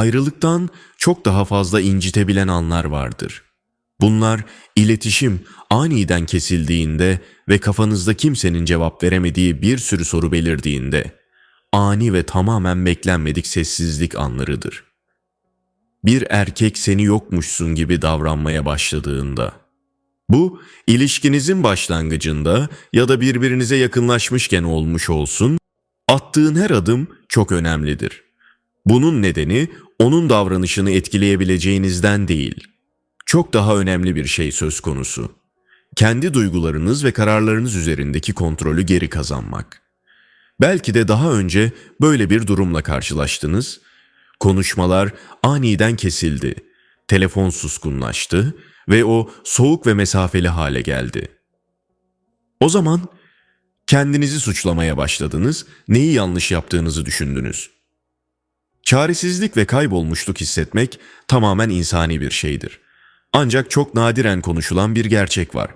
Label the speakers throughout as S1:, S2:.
S1: Ayrılıktan çok daha fazla incitebilen anlar vardır. Bunlar iletişim aniden kesildiğinde ve kafanızda kimsenin cevap veremediği bir sürü soru belirdiğinde ani ve tamamen beklenmedik sessizlik anlarıdır. Bir erkek seni yokmuşsun gibi davranmaya başladığında. Bu ilişkinizin başlangıcında ya da birbirinize yakınlaşmışken olmuş olsun, attığın her adım çok önemlidir. Bunun nedeni onun davranışını etkileyebileceğinizden değil. Çok daha önemli bir şey söz konusu. Kendi duygularınız ve kararlarınız üzerindeki kontrolü geri kazanmak. Belki de daha önce böyle bir durumla karşılaştınız. Konuşmalar aniden kesildi. Telefon suskunlaştı ve o soğuk ve mesafeli hale geldi. O zaman kendinizi suçlamaya başladınız, neyi yanlış yaptığınızı düşündünüz. Çaresizlik ve kaybolmuşluk hissetmek tamamen insani bir şeydir. Ancak çok nadiren konuşulan bir gerçek var.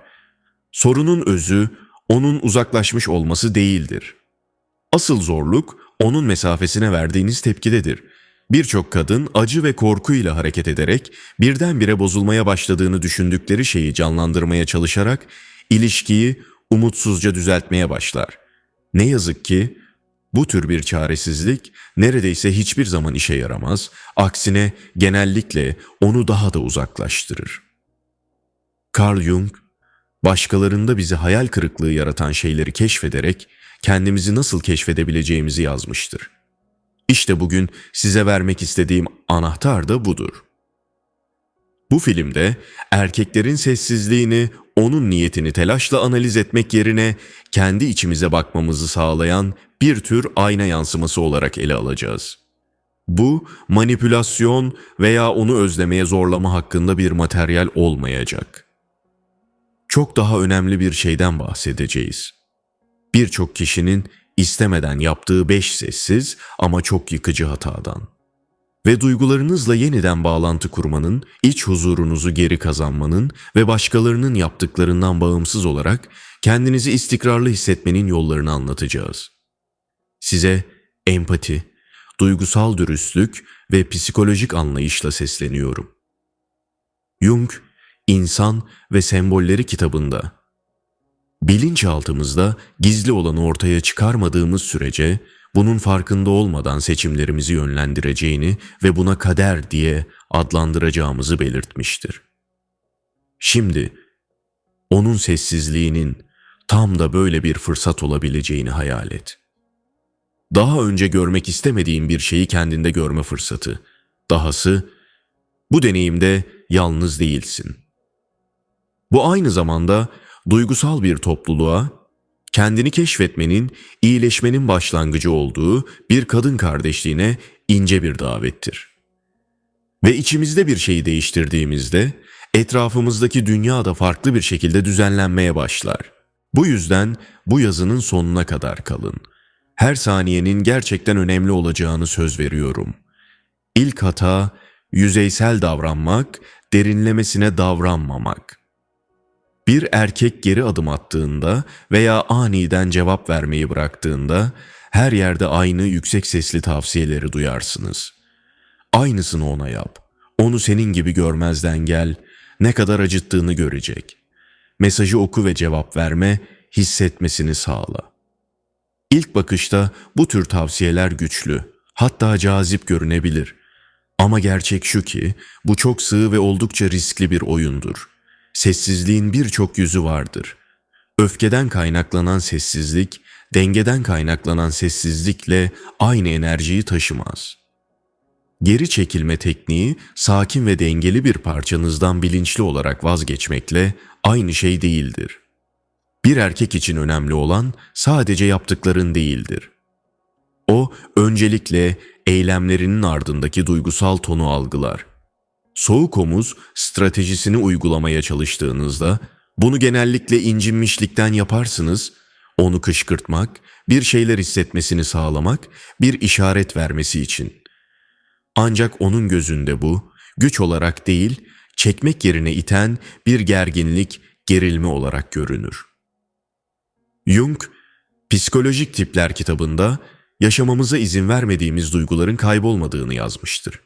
S1: Sorunun özü onun uzaklaşmış olması değildir. Asıl zorluk onun mesafesine verdiğiniz tepkidedir. Birçok kadın acı ve korkuyla hareket ederek birdenbire bozulmaya başladığını düşündükleri şeyi canlandırmaya çalışarak ilişkiyi umutsuzca düzeltmeye başlar. Ne yazık ki bu tür bir çaresizlik neredeyse hiçbir zaman işe yaramaz, aksine genellikle onu daha da uzaklaştırır. Carl Jung, başkalarında bizi hayal kırıklığı yaratan şeyleri keşfederek kendimizi nasıl keşfedebileceğimizi yazmıştır. İşte bugün size vermek istediğim anahtar da budur. Bu filmde erkeklerin sessizliğini, onun niyetini telaşla analiz etmek yerine kendi içimize bakmamızı sağlayan bir tür ayna yansıması olarak ele alacağız. Bu manipülasyon veya onu özlemeye zorlama hakkında bir materyal olmayacak. Çok daha önemli bir şeyden bahsedeceğiz. Birçok kişinin istemeden yaptığı beş sessiz ama çok yıkıcı hatadan ve duygularınızla yeniden bağlantı kurmanın, iç huzurunuzu geri kazanmanın ve başkalarının yaptıklarından bağımsız olarak kendinizi istikrarlı hissetmenin yollarını anlatacağız. Size empati, duygusal dürüstlük ve psikolojik anlayışla sesleniyorum. Jung, İnsan ve Sembolleri kitabında bilinçaltımızda gizli olanı ortaya çıkarmadığımız sürece bunun farkında olmadan seçimlerimizi yönlendireceğini ve buna kader diye adlandıracağımızı belirtmiştir. Şimdi onun sessizliğinin tam da böyle bir fırsat olabileceğini hayal et. Daha önce görmek istemediğin bir şeyi kendinde görme fırsatı. Dahası bu deneyimde yalnız değilsin. Bu aynı zamanda duygusal bir topluluğa kendini keşfetmenin, iyileşmenin başlangıcı olduğu bir kadın kardeşliğine ince bir davettir. Ve içimizde bir şeyi değiştirdiğimizde etrafımızdaki dünya da farklı bir şekilde düzenlenmeye başlar. Bu yüzden bu yazının sonuna kadar kalın. Her saniyenin gerçekten önemli olacağını söz veriyorum. İlk hata yüzeysel davranmak, derinlemesine davranmamak.'' Bir erkek geri adım attığında veya aniden cevap vermeyi bıraktığında her yerde aynı yüksek sesli tavsiyeleri duyarsınız. Aynısını ona yap. Onu senin gibi görmezden gel. Ne kadar acıttığını görecek. Mesajı oku ve cevap verme, hissetmesini sağla. İlk bakışta bu tür tavsiyeler güçlü, hatta cazip görünebilir. Ama gerçek şu ki bu çok sığ ve oldukça riskli bir oyundur.'' Sessizliğin birçok yüzü vardır. Öfkeden kaynaklanan sessizlik, dengeden kaynaklanan sessizlikle aynı enerjiyi taşımaz. Geri çekilme tekniği sakin ve dengeli bir parçanızdan bilinçli olarak vazgeçmekle aynı şey değildir. Bir erkek için önemli olan sadece yaptıkların değildir. O öncelikle eylemlerinin ardındaki duygusal tonu algılar.'' Soğuk omuz stratejisini uygulamaya çalıştığınızda bunu genellikle incinmişlikten yaparsınız, onu kışkırtmak, bir şeyler hissetmesini sağlamak, bir işaret vermesi için. Ancak onun gözünde bu, güç olarak değil, çekmek yerine iten bir gerginlik, gerilme olarak görünür. Jung, Psikolojik Tipler kitabında yaşamamıza izin vermediğimiz duyguların kaybolmadığını yazmıştır.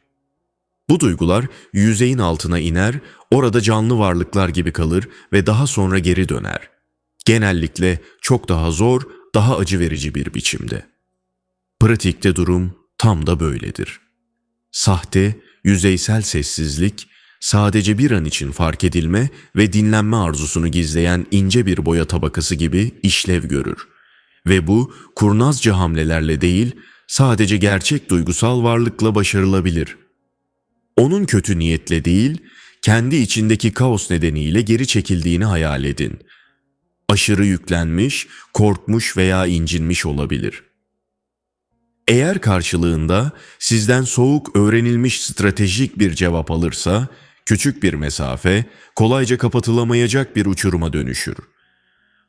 S1: Bu duygular yüzeyin altına iner, orada canlı varlıklar gibi kalır ve daha sonra geri döner. Genellikle çok daha zor, daha acı verici bir biçimde. Pratikte durum tam da böyledir. Sahte, yüzeysel sessizlik, sadece bir an için fark edilme ve dinlenme arzusunu gizleyen ince bir boya tabakası gibi işlev görür. Ve bu kurnazca hamlelerle değil, sadece gerçek duygusal varlıkla başarılabilir. Onun kötü niyetle değil, kendi içindeki kaos nedeniyle geri çekildiğini hayal edin. Aşırı yüklenmiş, korkmuş veya incinmiş olabilir.'' Eğer karşılığında sizden soğuk öğrenilmiş stratejik bir cevap alırsa, küçük bir mesafe kolayca kapatılamayacak bir uçuruma dönüşür.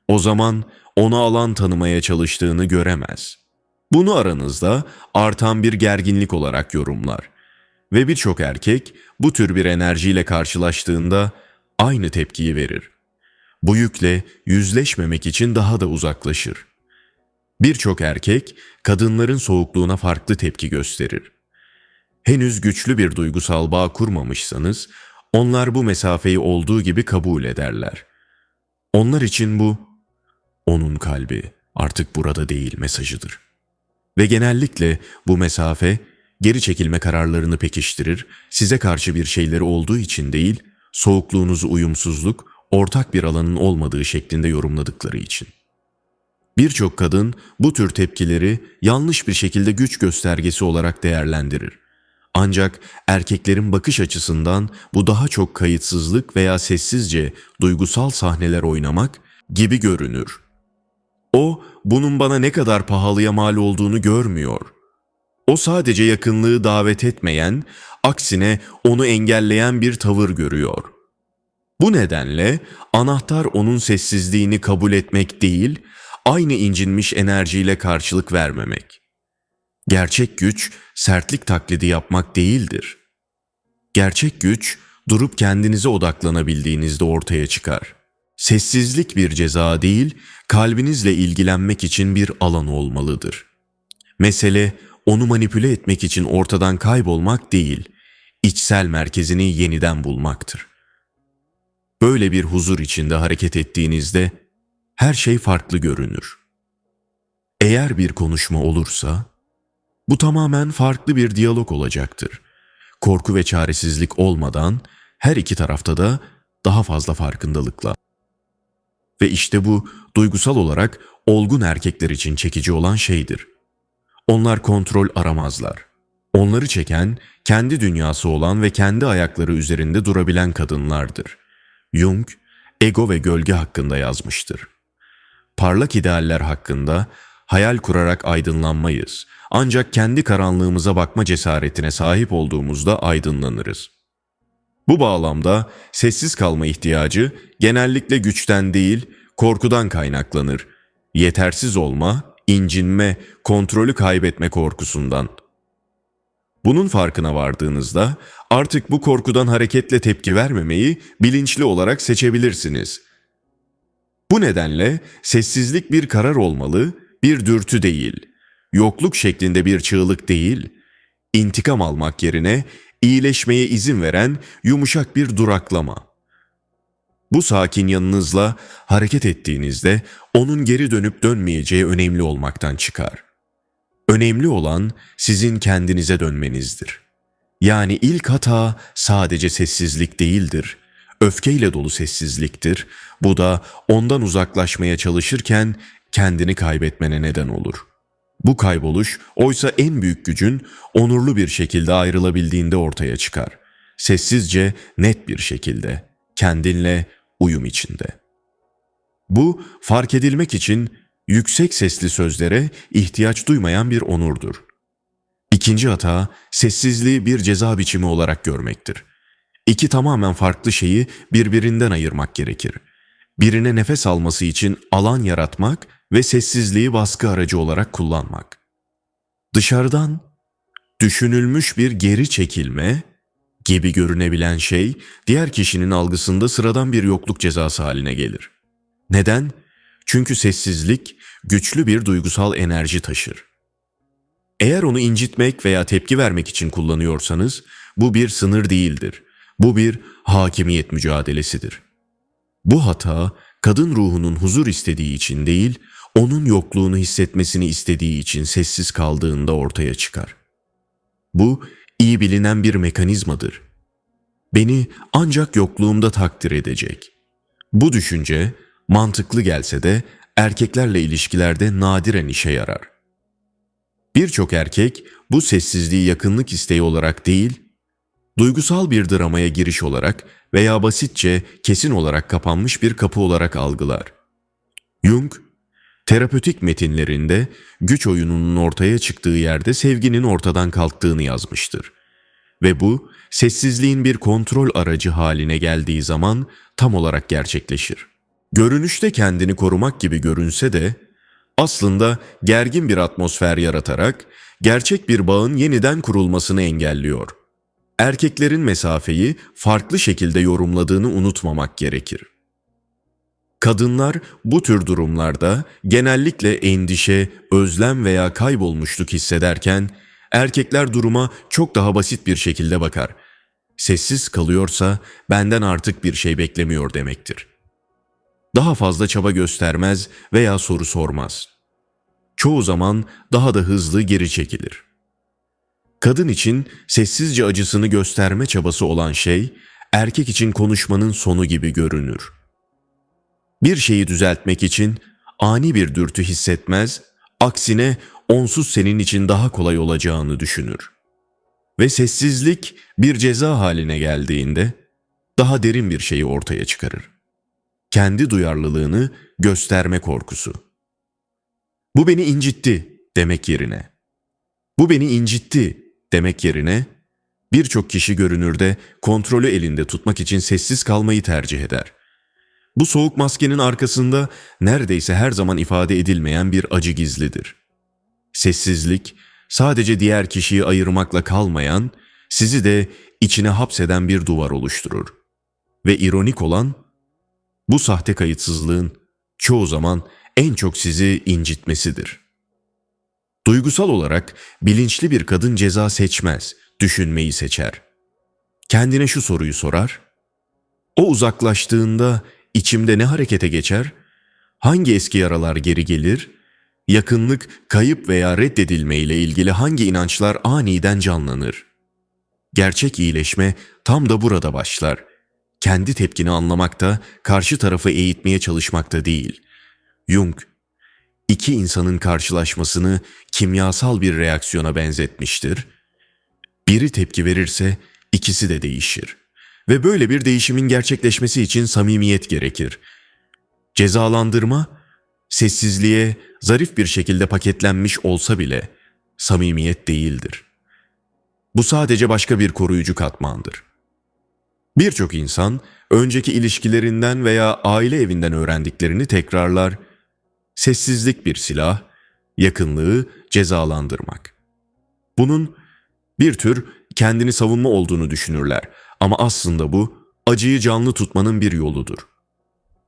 S1: O zaman onu alan tanımaya çalıştığını göremez. Bunu aranızda artan bir gerginlik olarak yorumlar. Ve birçok erkek bu tür bir enerjiyle karşılaştığında aynı tepkiyi verir. Bu yükle yüzleşmemek için daha da uzaklaşır. Birçok erkek kadınların soğukluğuna farklı tepki gösterir. Henüz güçlü bir duygusal bağ kurmamışsanız onlar bu mesafeyi olduğu gibi kabul ederler. Onlar için bu onun kalbi artık burada değil mesajıdır. Ve genellikle bu mesafe geri çekilme kararlarını pekiştirir, size karşı bir şeyleri olduğu için değil, soğukluğunuzu uyumsuzluk, ortak bir alanın olmadığı şeklinde yorumladıkları için. Birçok kadın bu tür tepkileri yanlış bir şekilde güç göstergesi olarak değerlendirir. Ancak erkeklerin bakış açısından bu daha çok kayıtsızlık veya sessizce duygusal sahneler oynamak gibi görünür. O bunun bana ne kadar pahalıya mal olduğunu görmüyor. O sadece yakınlığı davet etmeyen, aksine onu engelleyen bir tavır görüyor. Bu nedenle anahtar onun sessizliğini kabul etmek değil, aynı incinmiş enerjiyle karşılık vermemek. Gerçek güç sertlik taklidi yapmak değildir. Gerçek güç durup kendinize odaklanabildiğinizde ortaya çıkar. Sessizlik bir ceza değil, kalbinizle ilgilenmek için bir alan olmalıdır. Mesele onu manipüle etmek için ortadan kaybolmak değil, içsel merkezini yeniden bulmaktır. Böyle bir huzur içinde hareket ettiğinizde her şey farklı görünür. Eğer bir konuşma olursa, bu tamamen farklı bir diyalog olacaktır. Korku ve çaresizlik olmadan her iki tarafta da daha fazla farkındalıkla. Ve işte bu duygusal olarak olgun erkekler için çekici olan şeydir. Onlar kontrol aramazlar. Onları çeken, kendi dünyası olan ve kendi ayakları üzerinde durabilen kadınlardır. Jung, ego ve gölge hakkında yazmıştır parlak idealler hakkında hayal kurarak aydınlanmayız. Ancak kendi karanlığımıza bakma cesaretine sahip olduğumuzda aydınlanırız. Bu bağlamda sessiz kalma ihtiyacı genellikle güçten değil, korkudan kaynaklanır. Yetersiz olma, incinme, kontrolü kaybetme korkusundan. Bunun farkına vardığınızda artık bu korkudan hareketle tepki vermemeyi bilinçli olarak seçebilirsiniz.'' Bu nedenle sessizlik bir karar olmalı, bir dürtü değil. Yokluk şeklinde bir çığlık değil. İntikam almak yerine iyileşmeye izin veren yumuşak bir duraklama. Bu sakin yanınızla hareket ettiğinizde onun geri dönüp dönmeyeceği önemli olmaktan çıkar. Önemli olan sizin kendinize dönmenizdir. Yani ilk hata sadece sessizlik değildir.'' öfkeyle dolu sessizliktir. Bu da ondan uzaklaşmaya çalışırken kendini kaybetmene neden olur. Bu kayboluş oysa en büyük gücün onurlu bir şekilde ayrılabildiğinde ortaya çıkar. Sessizce, net bir şekilde, kendinle uyum içinde. Bu fark edilmek için yüksek sesli sözlere ihtiyaç duymayan bir onurdur. İkinci hata sessizliği bir ceza biçimi olarak görmektir. İki tamamen farklı şeyi birbirinden ayırmak gerekir. Birine nefes alması için alan yaratmak ve sessizliği baskı aracı olarak kullanmak. Dışarıdan düşünülmüş bir geri çekilme gibi görünebilen şey diğer kişinin algısında sıradan bir yokluk cezası haline gelir. Neden? Çünkü sessizlik güçlü bir duygusal enerji taşır. Eğer onu incitmek veya tepki vermek için kullanıyorsanız bu bir sınır değildir. Bu bir hakimiyet mücadelesidir. Bu hata kadın ruhunun huzur istediği için değil, onun yokluğunu hissetmesini istediği için sessiz kaldığında ortaya çıkar. Bu iyi bilinen bir mekanizmadır. Beni ancak yokluğumda takdir edecek. Bu düşünce mantıklı gelse de erkeklerle ilişkilerde nadiren işe yarar. Birçok erkek bu sessizliği yakınlık isteği olarak değil, duygusal bir dramaya giriş olarak veya basitçe kesin olarak kapanmış bir kapı olarak algılar. Jung, terapötik metinlerinde güç oyununun ortaya çıktığı yerde sevginin ortadan kalktığını yazmıştır. Ve bu, sessizliğin bir kontrol aracı haline geldiği zaman tam olarak gerçekleşir. Görünüşte kendini korumak gibi görünse de, aslında gergin bir atmosfer yaratarak gerçek bir bağın yeniden kurulmasını engelliyor. Erkeklerin mesafeyi farklı şekilde yorumladığını unutmamak gerekir. Kadınlar bu tür durumlarda genellikle endişe, özlem veya kaybolmuşluk hissederken erkekler duruma çok daha basit bir şekilde bakar. Sessiz kalıyorsa benden artık bir şey beklemiyor demektir. Daha fazla çaba göstermez veya soru sormaz. Çoğu zaman daha da hızlı geri çekilir. Kadın için sessizce acısını gösterme çabası olan şey, erkek için konuşmanın sonu gibi görünür. Bir şeyi düzeltmek için ani bir dürtü hissetmez, aksine onsuz senin için daha kolay olacağını düşünür. Ve sessizlik bir ceza haline geldiğinde daha derin bir şeyi ortaya çıkarır. Kendi duyarlılığını gösterme korkusu. Bu beni incitti demek yerine. Bu beni incitti demek yerine birçok kişi görünürde kontrolü elinde tutmak için sessiz kalmayı tercih eder. Bu soğuk maskenin arkasında neredeyse her zaman ifade edilmeyen bir acı gizlidir. Sessizlik sadece diğer kişiyi ayırmakla kalmayan, sizi de içine hapseden bir duvar oluşturur. Ve ironik olan bu sahte kayıtsızlığın çoğu zaman en çok sizi incitmesidir. Duygusal olarak bilinçli bir kadın ceza seçmez, düşünmeyi seçer. Kendine şu soruyu sorar. O uzaklaştığında içimde ne harekete geçer? Hangi eski yaralar geri gelir? Yakınlık, kayıp veya reddedilme ile ilgili hangi inançlar aniden canlanır? Gerçek iyileşme tam da burada başlar. Kendi tepkini anlamakta, karşı tarafı eğitmeye çalışmakta değil. Jung, iki insanın karşılaşmasını kimyasal bir reaksiyona benzetmiştir. Biri tepki verirse ikisi de değişir. Ve böyle bir değişimin gerçekleşmesi için samimiyet gerekir. Cezalandırma, sessizliğe zarif bir şekilde paketlenmiş olsa bile samimiyet değildir. Bu sadece başka bir koruyucu katmandır. Birçok insan önceki ilişkilerinden veya aile evinden öğrendiklerini tekrarlar. Sessizlik bir silah, yakınlığı cezalandırmak. Bunun bir tür kendini savunma olduğunu düşünürler ama aslında bu acıyı canlı tutmanın bir yoludur.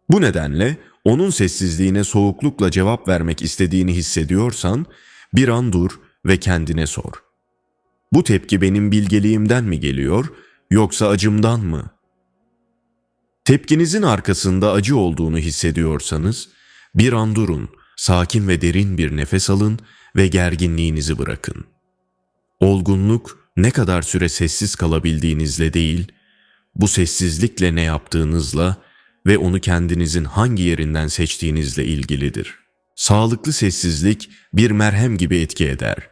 S1: Bu nedenle onun sessizliğine soğuklukla cevap vermek istediğini hissediyorsan bir an dur ve kendine sor. Bu tepki benim bilgeliğimden mi geliyor yoksa acımdan mı? Tepkinizin arkasında acı olduğunu hissediyorsanız bir an durun, sakin ve derin bir nefes alın ve gerginliğinizi bırakın. Olgunluk ne kadar süre sessiz kalabildiğinizle değil, bu sessizlikle ne yaptığınızla ve onu kendinizin hangi yerinden seçtiğinizle ilgilidir. Sağlıklı sessizlik bir merhem gibi etki eder.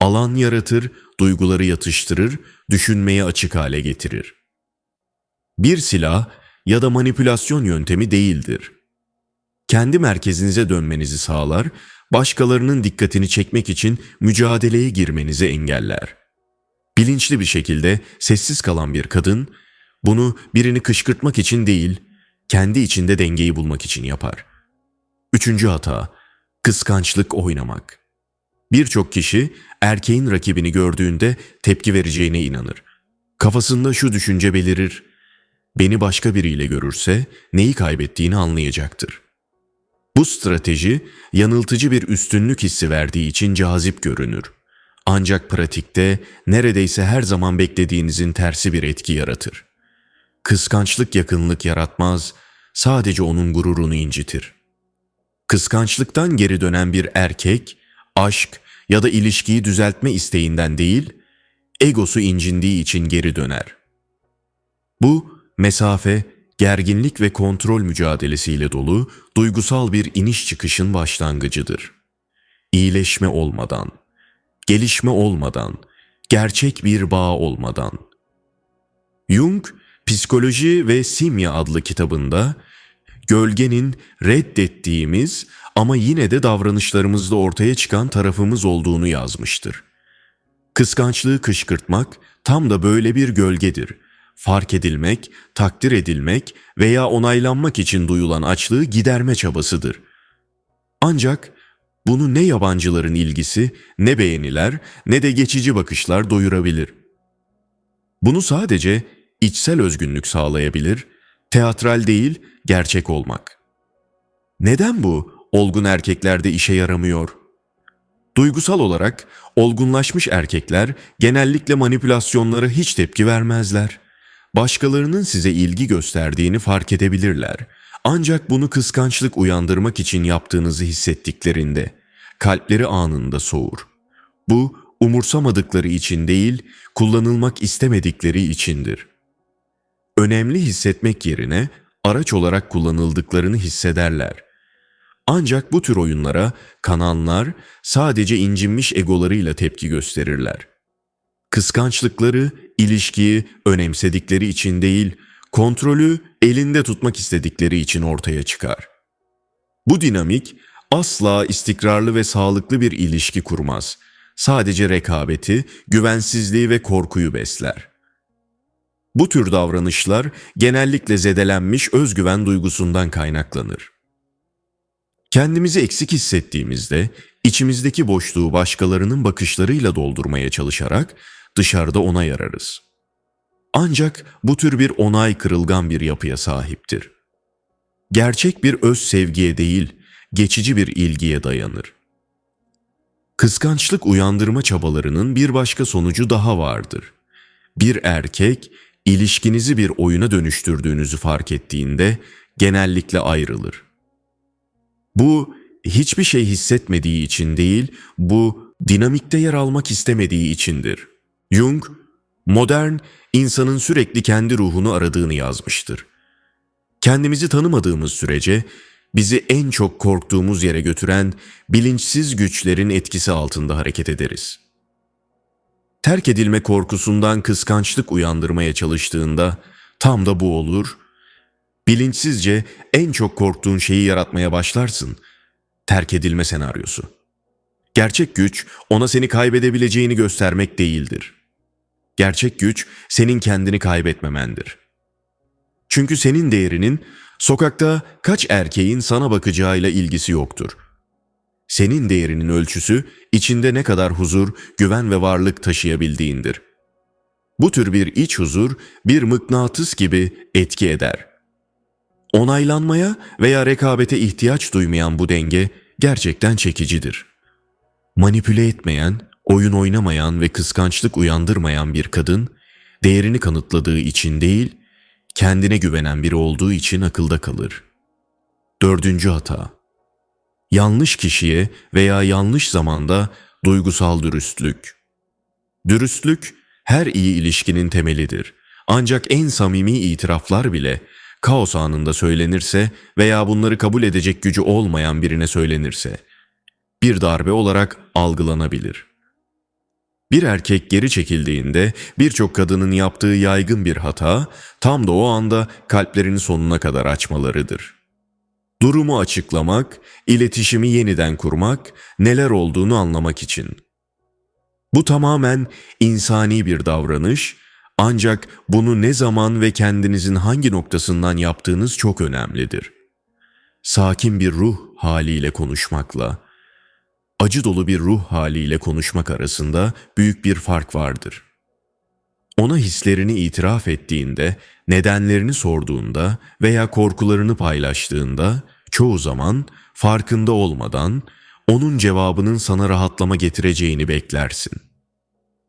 S1: Alan yaratır, duyguları yatıştırır, düşünmeye açık hale getirir. Bir silah ya da manipülasyon yöntemi değildir. Kendi merkezinize dönmenizi sağlar, başkalarının dikkatini çekmek için mücadeleye girmenizi engeller. Bilinçli bir şekilde sessiz kalan bir kadın bunu birini kışkırtmak için değil, kendi içinde dengeyi bulmak için yapar. Üçüncü hata, kıskançlık oynamak. Birçok kişi erkeğin rakibini gördüğünde tepki vereceğine inanır. Kafasında şu düşünce belirir, beni başka biriyle görürse neyi kaybettiğini anlayacaktır. Bu strateji yanıltıcı bir üstünlük hissi verdiği için cazip görünür. Ancak pratikte neredeyse her zaman beklediğinizin tersi bir etki yaratır. Kıskançlık yakınlık yaratmaz, sadece onun gururunu incitir. Kıskançlıktan geri dönen bir erkek, aşk ya da ilişkiyi düzeltme isteğinden değil, egosu incindiği için geri döner. Bu mesafe, gerginlik ve kontrol mücadelesiyle dolu duygusal bir iniş çıkışın başlangıcıdır. İyileşme olmadan, gelişme olmadan, gerçek bir bağ olmadan. Jung, Psikoloji ve Simya adlı kitabında gölgenin reddettiğimiz ama yine de davranışlarımızda ortaya çıkan tarafımız olduğunu yazmıştır. Kıskançlığı kışkırtmak tam da böyle bir gölgedir. Fark edilmek, takdir edilmek veya onaylanmak için duyulan açlığı giderme çabasıdır. Ancak bunu ne yabancıların ilgisi, ne beğeniler, ne de geçici bakışlar doyurabilir. Bunu sadece içsel özgünlük sağlayabilir, teatral değil, gerçek olmak. Neden bu olgun erkeklerde işe yaramıyor? Duygusal olarak olgunlaşmış erkekler genellikle manipülasyonlara hiç tepki vermezler. Başkalarının size ilgi gösterdiğini fark edebilirler. Ancak bunu kıskançlık uyandırmak için yaptığınızı hissettiklerinde kalpleri anında soğur. Bu umursamadıkları için değil, kullanılmak istemedikleri içindir. Önemli hissetmek yerine araç olarak kullanıldıklarını hissederler. Ancak bu tür oyunlara kananlar sadece incinmiş egolarıyla tepki gösterirler. Kıskançlıkları, ilişkiyi önemsedikleri için değil, kontrolü elinde tutmak istedikleri için ortaya çıkar. Bu dinamik asla istikrarlı ve sağlıklı bir ilişki kurmaz. Sadece rekabeti, güvensizliği ve korkuyu besler. Bu tür davranışlar genellikle zedelenmiş özgüven duygusundan kaynaklanır. Kendimizi eksik hissettiğimizde içimizdeki boşluğu başkalarının bakışlarıyla doldurmaya çalışarak dışarıda ona yararız. Ancak bu tür bir onay kırılgan bir yapıya sahiptir. Gerçek bir öz sevgiye değil, geçici bir ilgiye dayanır. Kıskançlık uyandırma çabalarının bir başka sonucu daha vardır. Bir erkek ilişkinizi bir oyuna dönüştürdüğünüzü fark ettiğinde genellikle ayrılır. Bu hiçbir şey hissetmediği için değil, bu dinamikte yer almak istemediği içindir. Jung, modern insanın sürekli kendi ruhunu aradığını yazmıştır. Kendimizi tanımadığımız sürece bizi en çok korktuğumuz yere götüren bilinçsiz güçlerin etkisi altında hareket ederiz. Terk edilme korkusundan kıskançlık uyandırmaya çalıştığında tam da bu olur. Bilinçsizce en çok korktuğun şeyi yaratmaya başlarsın. Terk edilme senaryosu. Gerçek güç ona seni kaybedebileceğini göstermek değildir. Gerçek güç senin kendini kaybetmemendir. Çünkü senin değerinin sokakta kaç erkeğin sana bakacağıyla ilgisi yoktur. Senin değerinin ölçüsü içinde ne kadar huzur, güven ve varlık taşıyabildiğindir. Bu tür bir iç huzur bir mıknatıs gibi etki eder. Onaylanmaya veya rekabete ihtiyaç duymayan bu denge gerçekten çekicidir. Manipüle etmeyen, oyun oynamayan ve kıskançlık uyandırmayan bir kadın, değerini kanıtladığı için değil, kendine güvenen biri olduğu için akılda kalır. Dördüncü hata. Yanlış kişiye veya yanlış zamanda duygusal dürüstlük. Dürüstlük her iyi ilişkinin temelidir. Ancak en samimi itiraflar bile kaos anında söylenirse veya bunları kabul edecek gücü olmayan birine söylenirse bir darbe olarak algılanabilir. Bir erkek geri çekildiğinde birçok kadının yaptığı yaygın bir hata tam da o anda kalplerini sonuna kadar açmalarıdır. Durumu açıklamak, iletişimi yeniden kurmak, neler olduğunu anlamak için. Bu tamamen insani bir davranış ancak bunu ne zaman ve kendinizin hangi noktasından yaptığınız çok önemlidir. Sakin bir ruh haliyle konuşmakla, acı dolu bir ruh haliyle konuşmak arasında büyük bir fark vardır. Ona hislerini itiraf ettiğinde, nedenlerini sorduğunda veya korkularını paylaştığında çoğu zaman farkında olmadan onun cevabının sana rahatlama getireceğini beklersin.''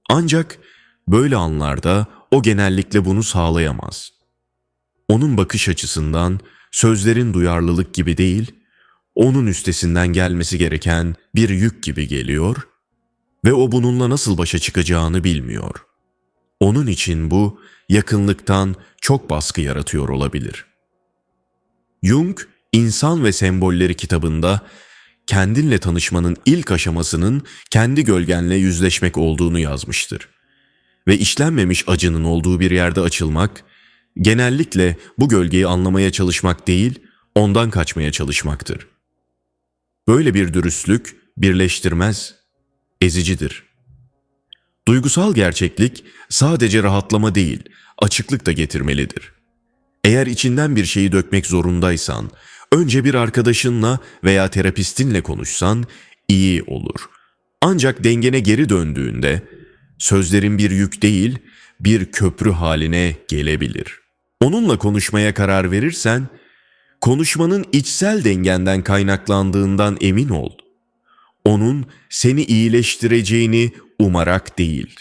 S1: Ancak böyle anlarda o genellikle bunu sağlayamaz. Onun bakış açısından sözlerin duyarlılık gibi değil, onun üstesinden gelmesi gereken bir yük gibi geliyor ve o bununla nasıl başa çıkacağını bilmiyor. Onun için bu yakınlıktan çok baskı yaratıyor olabilir. Jung, İnsan ve Sembolleri kitabında kendinle tanışmanın ilk aşamasının kendi gölgenle yüzleşmek olduğunu yazmıştır. Ve işlenmemiş acının olduğu bir yerde açılmak, genellikle bu gölgeyi anlamaya çalışmak değil, ondan kaçmaya çalışmaktır. Böyle bir dürüstlük birleştirmez, ezicidir. Duygusal gerçeklik sadece rahatlama değil, açıklık da getirmelidir. Eğer içinden bir şeyi dökmek zorundaysan, önce bir arkadaşınla veya terapistinle konuşsan iyi olur. Ancak dengene geri döndüğünde sözlerin bir yük değil, bir köprü haline gelebilir. Onunla konuşmaya karar verirsen, konuşmanın içsel dengenden kaynaklandığından emin ol. Onun seni iyileştireceğini umarak değil.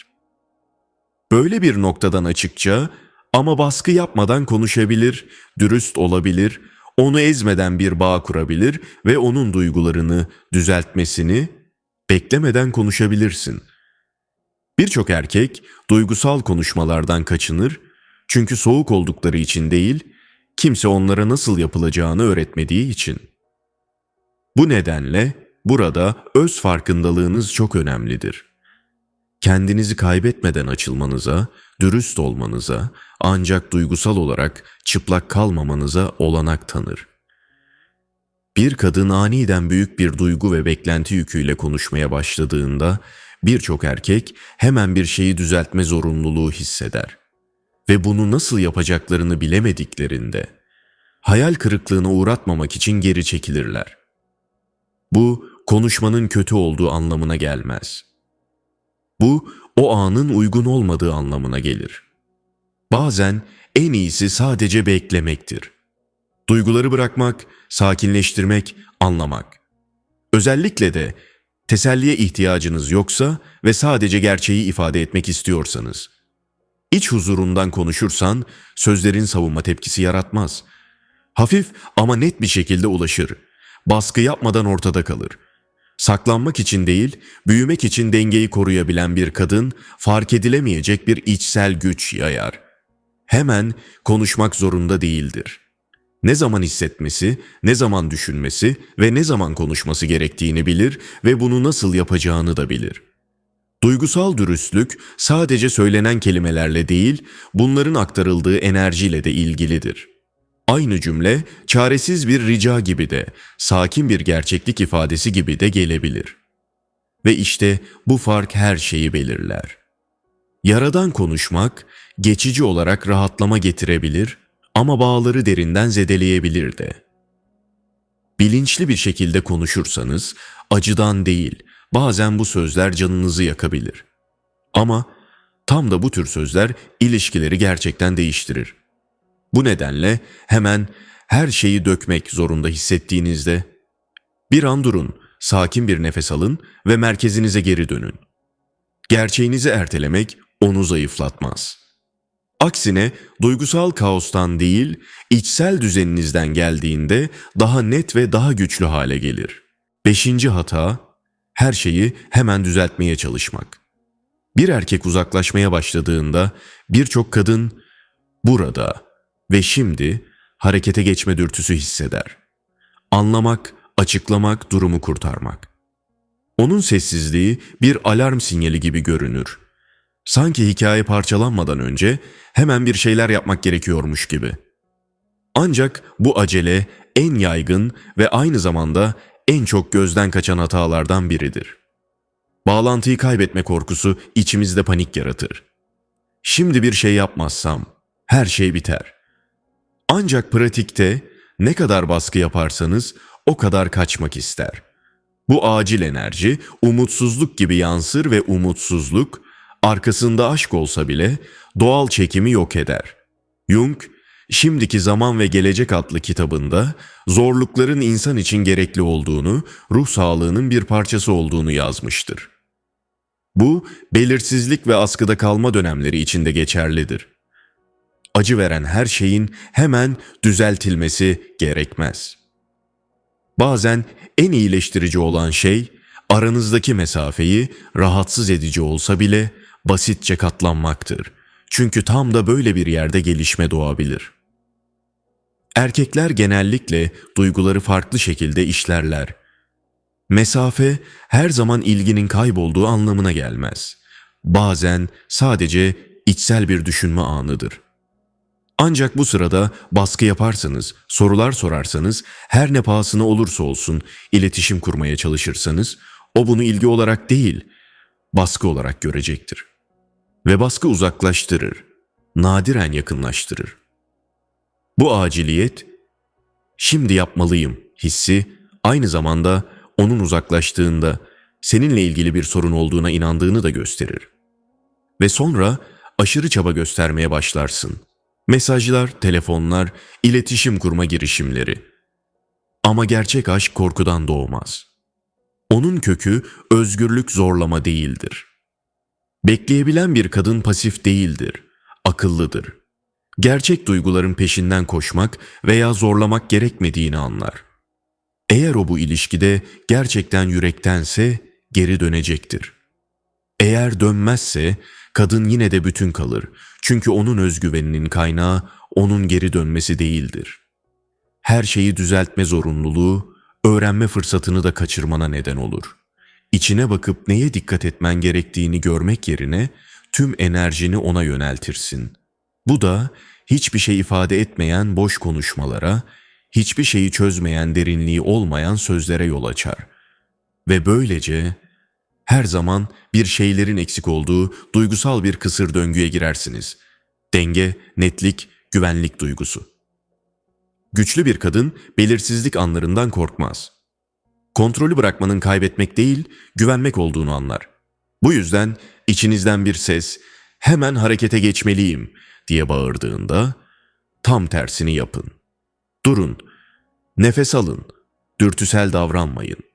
S1: Böyle bir noktadan açıkça ama baskı yapmadan konuşabilir, dürüst olabilir, onu ezmeden bir bağ kurabilir ve onun duygularını düzeltmesini beklemeden konuşabilirsin. Birçok erkek duygusal konuşmalardan kaçınır çünkü soğuk oldukları için değil, kimse onlara nasıl yapılacağını öğretmediği için. Bu nedenle burada öz farkındalığınız çok önemlidir. Kendinizi kaybetmeden açılmanıza, dürüst olmanıza, ancak duygusal olarak çıplak kalmamanıza olanak tanır. Bir kadın aniden büyük bir duygu ve beklenti yüküyle konuşmaya başladığında birçok erkek hemen bir şeyi düzeltme zorunluluğu hisseder ve bunu nasıl yapacaklarını bilemediklerinde hayal kırıklığına uğratmamak için geri çekilirler. Bu konuşmanın kötü olduğu anlamına gelmez. Bu o anın uygun olmadığı anlamına gelir. Bazen en iyisi sadece beklemektir. Duyguları bırakmak, sakinleştirmek, anlamak. Özellikle de teselliye ihtiyacınız yoksa ve sadece gerçeği ifade etmek istiyorsanız. İç huzurundan konuşursan sözlerin savunma tepkisi yaratmaz. Hafif ama net bir şekilde ulaşır. Baskı yapmadan ortada kalır. Saklanmak için değil, büyümek için dengeyi koruyabilen bir kadın fark edilemeyecek bir içsel güç yayar. Hemen konuşmak zorunda değildir. Ne zaman hissetmesi, ne zaman düşünmesi ve ne zaman konuşması gerektiğini bilir ve bunu nasıl yapacağını da bilir.'' Duygusal dürüstlük sadece söylenen kelimelerle değil, bunların aktarıldığı enerjiyle de ilgilidir. Aynı cümle çaresiz bir rica gibi de, sakin bir gerçeklik ifadesi gibi de gelebilir. Ve işte bu fark her şeyi belirler. Yaradan konuşmak geçici olarak rahatlama getirebilir ama bağları derinden zedeleyebilir de. Bilinçli bir şekilde konuşursanız acıdan değil, Bazen bu sözler canınızı yakabilir. Ama tam da bu tür sözler ilişkileri gerçekten değiştirir. Bu nedenle hemen her şeyi dökmek zorunda hissettiğinizde bir an durun, sakin bir nefes alın ve merkezinize geri dönün. Gerçeğinizi ertelemek onu zayıflatmaz. Aksine duygusal kaostan değil, içsel düzeninizden geldiğinde daha net ve daha güçlü hale gelir. Beşinci hata, her şeyi hemen düzeltmeye çalışmak. Bir erkek uzaklaşmaya başladığında birçok kadın burada ve şimdi harekete geçme dürtüsü hisseder. Anlamak, açıklamak, durumu kurtarmak. Onun sessizliği bir alarm sinyali gibi görünür. Sanki hikaye parçalanmadan önce hemen bir şeyler yapmak gerekiyormuş gibi. Ancak bu acele en yaygın ve aynı zamanda en çok gözden kaçan hatalardan biridir. Bağlantıyı kaybetme korkusu içimizde panik yaratır. Şimdi bir şey yapmazsam her şey biter. Ancak pratikte ne kadar baskı yaparsanız o kadar kaçmak ister. Bu acil enerji umutsuzluk gibi yansır ve umutsuzluk arkasında aşk olsa bile doğal çekimi yok eder. Jung Şimdiki Zaman ve Gelecek adlı kitabında zorlukların insan için gerekli olduğunu, ruh sağlığının bir parçası olduğunu yazmıştır. Bu belirsizlik ve askıda kalma dönemleri içinde geçerlidir. Acı veren her şeyin hemen düzeltilmesi gerekmez. Bazen en iyileştirici olan şey aranızdaki mesafeyi rahatsız edici olsa bile basitçe katlanmaktır. Çünkü tam da böyle bir yerde gelişme doğabilir. Erkekler genellikle duyguları farklı şekilde işlerler. Mesafe her zaman ilginin kaybolduğu anlamına gelmez. Bazen sadece içsel bir düşünme anıdır. Ancak bu sırada baskı yaparsanız, sorular sorarsanız, her ne pahasına olursa olsun iletişim kurmaya çalışırsanız, o bunu ilgi olarak değil, baskı olarak görecektir. Ve baskı uzaklaştırır, nadiren yakınlaştırır. Bu aciliyet, şimdi yapmalıyım hissi aynı zamanda onun uzaklaştığında seninle ilgili bir sorun olduğuna inandığını da gösterir. Ve sonra aşırı çaba göstermeye başlarsın. Mesajlar, telefonlar, iletişim kurma girişimleri. Ama gerçek aşk korkudan doğmaz. Onun kökü özgürlük zorlama değildir. Bekleyebilen bir kadın pasif değildir, akıllıdır. Gerçek duyguların peşinden koşmak veya zorlamak gerekmediğini anlar. Eğer o bu ilişkide gerçekten yürektense geri dönecektir. Eğer dönmezse kadın yine de bütün kalır. Çünkü onun özgüveninin kaynağı onun geri dönmesi değildir. Her şeyi düzeltme zorunluluğu, öğrenme fırsatını da kaçırmana neden olur. İçine bakıp neye dikkat etmen gerektiğini görmek yerine tüm enerjini ona yöneltirsin. Bu da hiçbir şey ifade etmeyen boş konuşmalara, hiçbir şeyi çözmeyen derinliği olmayan sözlere yol açar. Ve böylece her zaman bir şeylerin eksik olduğu duygusal bir kısır döngüye girersiniz. Denge, netlik, güvenlik duygusu. Güçlü bir kadın belirsizlik anlarından korkmaz. Kontrolü bırakmanın kaybetmek değil, güvenmek olduğunu anlar. Bu yüzden içinizden bir ses hemen harekete geçmeliyim diye bağırdığında tam tersini yapın. Durun, nefes alın, dürtüsel davranmayın.